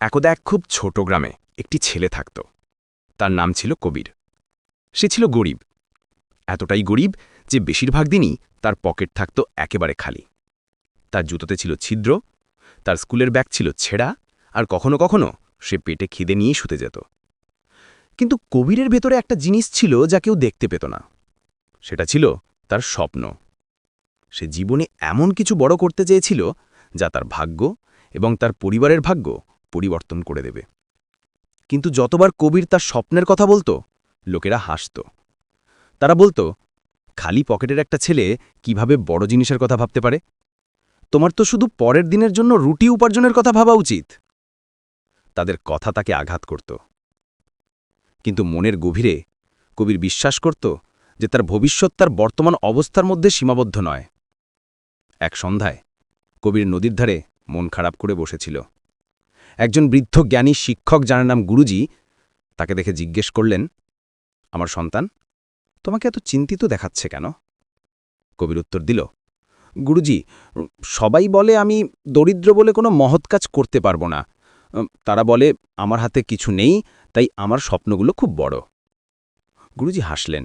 একদা এক খুব ছোট গ্রামে একটি ছেলে থাকত। তার নাম ছিল কবির। সে ছিল গরিব। এতটাই গরিব যে বেশিরভাগ দিনই তার পকেট থাকত একেবারে খালি। তার জুতোতে ছিল ছিদ্র, তার স্কুলের ব্যাগ ছিল ছেঁড়া, আর কখনো কখনো সে পেটে খিদে নিয়ে শুতে যেত। কিন্তু কবিরের ভেতরে একটা জিনিস ছিল যা কেউ দেখতে পেত না। সেটা ছিল তার স্বপ্ন। সে জীবনে এমন কিছু বড় করতে চেয়েছিল যা তার ভাগ্য এবং তার পরিবারের ভাগ্য পরিবর্তন করে দেবে। কিন্তু যতবার কবির তার স্বপ্নের কথা বলতো, লোকেরা হাসত। তারা বলতো, খালি পকেটের একটা ছেলে কীভাবে বড় জিনিসের কথা ভাবতে পারে? তোমার তো শুধু পরের দিনের জন্য রুটি উপার্জনের কথা ভাবা উচিত। তাদের কথা তাকে আঘাত করত। কিন্তু মনের গভীরে কবির বিশ্বাস করত যে তার ভবিষ্যৎ তার বর্তমান অবস্থার মধ্যে সীমাবদ্ধ নয়। এক সন্ধ্যায় কবির নদীর ধারে মন খারাপ করে বসেছিল। একজন বৃদ্ধ জ্ঞানী শিক্ষক যার নাম গুরুজি তাকে দেখে জিজ্ঞেস করলেন, আমার সন্তান, তোমাকে এত চিন্তিত দেখাচ্ছে কেন? কবির উত্তর দিল, গুরুজি, সবাই বলে আমি দরিদ্র বলে কোনো মহৎ কাজ করতে পারব না। তারা বলে, আমার হাতে কিছু নেই, তাই আমার স্বপ্নগুলো খুব বড়। গুরুজি হাসলেন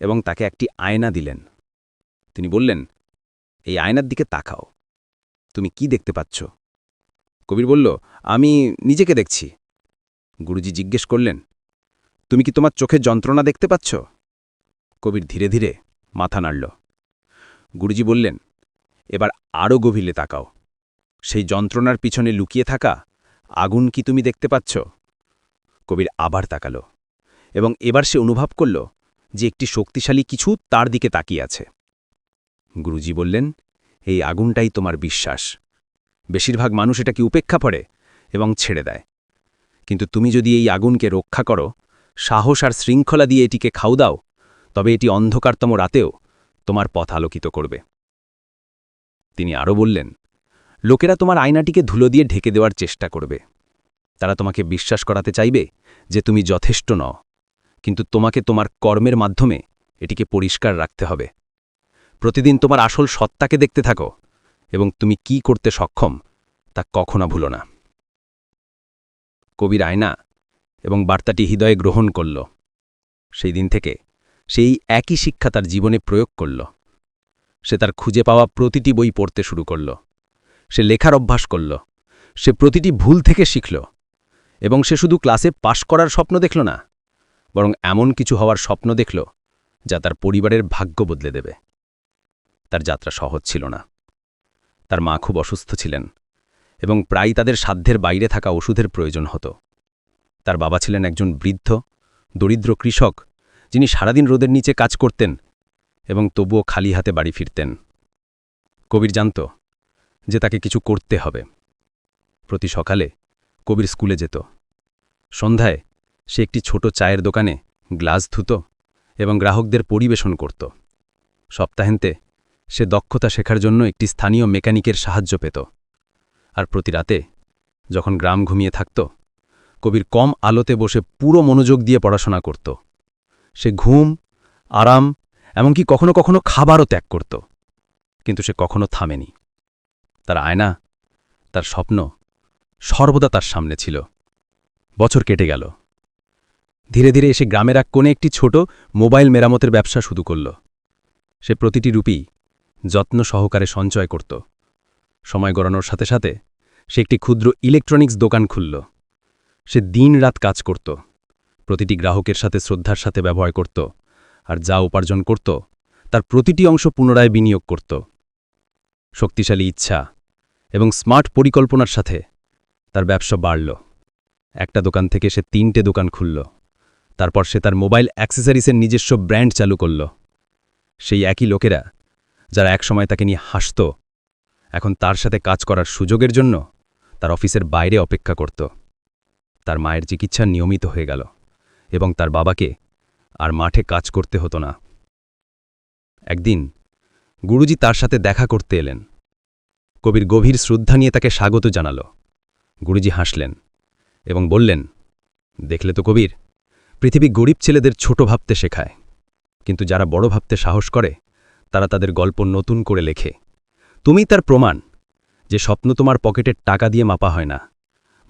এবং তাকে একটি আয়না দিলেন। তিনি বললেন, এই আয়নার দিকে তাকাও। তুমি কি দেখতে পাচ্ছ? কবির বলল, আমি নিজেকে দেখছি। গুরুজি জিজ্ঞেস করলেন, তুমি কি তোমার চোখে যন্ত্রণা দেখতে পাচ্ছ? কবির ধীরে ধীরে মাথা নাড়ল। গুরুজি বললেন, এবার আরও গভীরে তাকাও। সেই যন্ত্রণার পিছনে লুকিয়ে থাকা আগুন কি তুমি দেখতে পাচ্ছ? কবির আবার তাকালো এবং এবার সে অনুভব করল যে একটি শক্তিশালী কিছু তার দিকে তাকিয়ে আছে। গুরুজি বললেন, এই আগুনটাই তোমার বিশ্বাস। বেশিরভাগ মানুষ এটাকে উপেক্ষা করে এবং ছেড়ে দেয়। কিন্তু তুমি যদি এই আগুনকে রক্ষা করো, সাহস আর শৃঙ্খলা দিয়ে এটিকে খাও দাও, তবে এটি অন্ধকারতম রাতেও তোমার পথ আলোকিত করবে। তিনি আরও বললেন, লোকেরা তোমার আয়নাটিকে ধুলো দিয়ে ঢেকে দেওয়ার চেষ্টা করবে। তারা তোমাকে বিশ্বাস করাতে চাইবে যে তুমি যথেষ্ট নও, কিন্তু তোমাকে তোমার কর্মের মাধ্যমে এটিকে পরিষ্কার রাখতে হবে। প্রতিদিন তোমার আসল সত্তাকে দেখতে থাকো এবং তুমি কি করতে সক্ষম, তা কখনো ভুলো না। কবির আয়না এবং বার্তাটি হৃদয়ে গ্রহণ করল। সেই দিন থেকে সেই একই শিক্ষা তার জীবনে প্রয়োগ করল। সে তার খুঁজে পাওয়া প্রতিটি বই পড়তে শুরু করল। সে লেখার অভ্যাস করল। সে প্রতিটি ভুল থেকে শিখল। এবং সে শুধু ক্লাসে পাশ করার স্বপ্ন দেখল না, বরং এমন কিছু হওয়ার স্বপ্ন দেখল যা তার পরিবারের ভাগ্য বদলে দেবে। তার যাত্রা সহজ ছিল না। তার মা খুব অসুস্থ ছিলেন এবং প্রায় তাদের সাধ্যের বাইরে থাকা ওষুধের প্রয়োজন হতো। তার বাবা ছিলেন একজন বৃদ্ধ, দরিদ্র কৃষক, যিনি সারাদিন রোদের নিচে কাজ করতেন এবং তবুও খালি হাতে বাড়ি ফিরতেন। কবির জানত যে তাকে কিছু করতে হবে। প্রতি সকালে কবির স্কুলে যেত। সন্ধ্যায় সে একটি ছোট চায়ের দোকানে গ্লাস ধুত এবং গ্রাহকদের পরিবেশন করত। সপ্তাহান্তে সে দক্ষতা শেখার জন্য একটি স্থানীয় মেকানিকের সাহায্য পেত। আর প্রতি রাতে, যখন গ্রাম ঘুমিয়ে থাকত, কবির কম আলোতে বসে পুরো মনোযোগ দিয়ে পড়াশোনা করত। সে ঘুম, আরাম, এমনকি কখনো কখনো খাবারও ত্যাগ করত। কিন্তু সে কখনো থামেনি। তার আয়না, তার স্বপ্ন সর্বদা তার সামনে ছিল। বছর কেটে গেল। ধীরে ধীরে এসে গ্রামের এক কোণে একটি ছোট মোবাইল মেরামতের ব্যবসা শুরু করল। সে প্রতিটি রুপি যত্ন সহকারে সঞ্চয় করত। সময় গড়ানোর সাথে সাথে সে একটি ক্ষুদ্র ইলেকট্রনিক্স দোকান খুলল। সে দিন রাত কাজ করত। প্রতিটি গ্রাহকের সাথে শ্রদ্ধার সাথে ব্যবহার করত আর যা উপার্জন করত তার প্রতিটি অংশ পুনরায় বিনিয়োগ করত। শক্তিশালী ইচ্ছা এবং স্মার্ট পরিকল্পনার সাথে তার ব্যবসা বাড়ল। একটা দোকান থেকে সে তিনটে দোকান খুলল। তারপর সে তার মোবাইল অ্যাক্সেসারিসের নিজস্ব ব্র্যান্ড চালু করল। সেই একই লোকেরা যারা একসময় তাকে নিয়ে হাসত, এখন তার সাথে কাজ করার সুযোগের জন্য তার অফিসের বাইরে অপেক্ষা করত। তার মায়ের চিকিৎসা নিয়মিত হয়ে গেল এবং তার বাবাকে আর মাঠে কাজ করতে হতো না। একদিন গুরুজি তার সাথে দেখা করতে এলেন। কবির গভীর শ্রদ্ধা নিয়ে তাকে স্বাগত জানাল। গুরুজি হাসলেন এবং বললেন, দেখলে তো কবির, পৃথিবী গরিব ছেলেদের ছোট ভাবতে শেখায়, কিন্তু যারা বড় ভাবতে সাহস করে তারা তাদের গল্প নতুন করে লেখে। তুমি তার প্রমাণ যে স্বপ্ন তোমার পকেটের টাকা দিয়ে মাপা হয় না,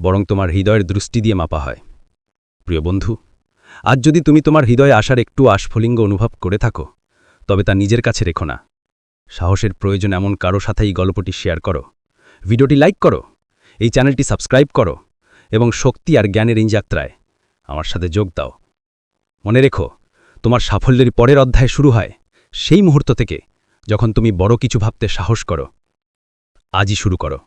বরং তোমার হৃদয়ের দৃষ্টি দিয়ে মাপা হয়। প্রিয় বন্ধু, আজ যদি তুমি তোমার হৃদয়ে আসার একটু আস্ফলিঙ্গ অনুভব করে থাকো, তবে তা নিজের কাছে রেখো না। সাহসের প্রয়োজন এমন কারও সাথে এই গল্পটি শেয়ার করো। ভিডিওটি লাইক করো, এই চ্যানেলটি সাবস্ক্রাইব করো, এবং শক্তি আর জ্ঞানের এই যাত্রায় আমার সাথে যোগ দাও। মনে রেখো, তোমার সাফল্যের পরের অধ্যায় শুরু হয়। সেই মুহূর্ত থেকে যখন তুমি বড় কিছু ভাবতে সাহস করো আজই শুরু করো।